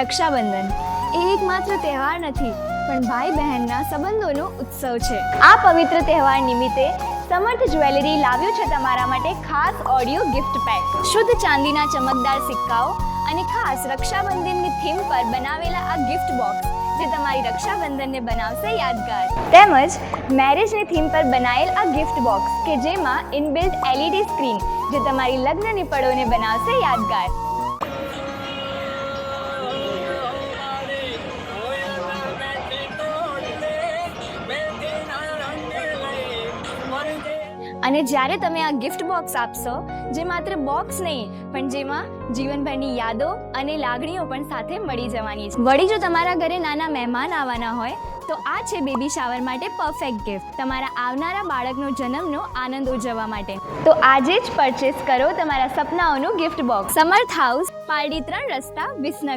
રક્ષાબંધન. એ એકમાત્ર તહેવાર નથી, પણ ભાઈ બહેનના સંબંધોનો ઉત્સવ છે. આ પવિત્ર તહેવાર નિમિત્તે સમર્થ જ્વેલરી લાવ્યું છે તમારા માટે ખાસ ઓડિયો ગિફ્ટ પેક. શુદ્ધ ચાંદીના ચમકદાર સિક્કાઓ અને ખાસ રક્ષાબંધનની થીમ પર બનાવેલા આ ગિફ્ટ બોક્સ, જે તમારી રક્ષાબંધનને બનાવશે યાદગાર. તેમજ મેરેજની થીમ પર બનાવેલ આ ગિફ્ટ બોક્સ, કે જેમાં ઇનબિલ્ટ એલઈડી સ્ક્રીન, જે તમારી લગ્નની પળોને બનાવશે યાદગાર. અને જ્યારે તમે આ ગિફ્ટ બોક્સ આપશો, જે માત્ર બોક્સ નહીં, પણ જેમાં જીવનભરની યાદો અને લાગણીઓ પણ સાથે મળી જવાની છે. વળી જો તમારા ઘરે નાના મહેમાન આવવાના હોય, તો આ છે બેબી શાવર માટે પરફેક્ટ ગિફ્ટ તમારા આવનારા બાળકનો જન્મનો આનંદ ઉજવવા માટે. તો આજે જ પરચેસ કરો તમારા સપનાઓનું gift box Samarth house Pardi ત્રણ રસ્તા વિસનગર.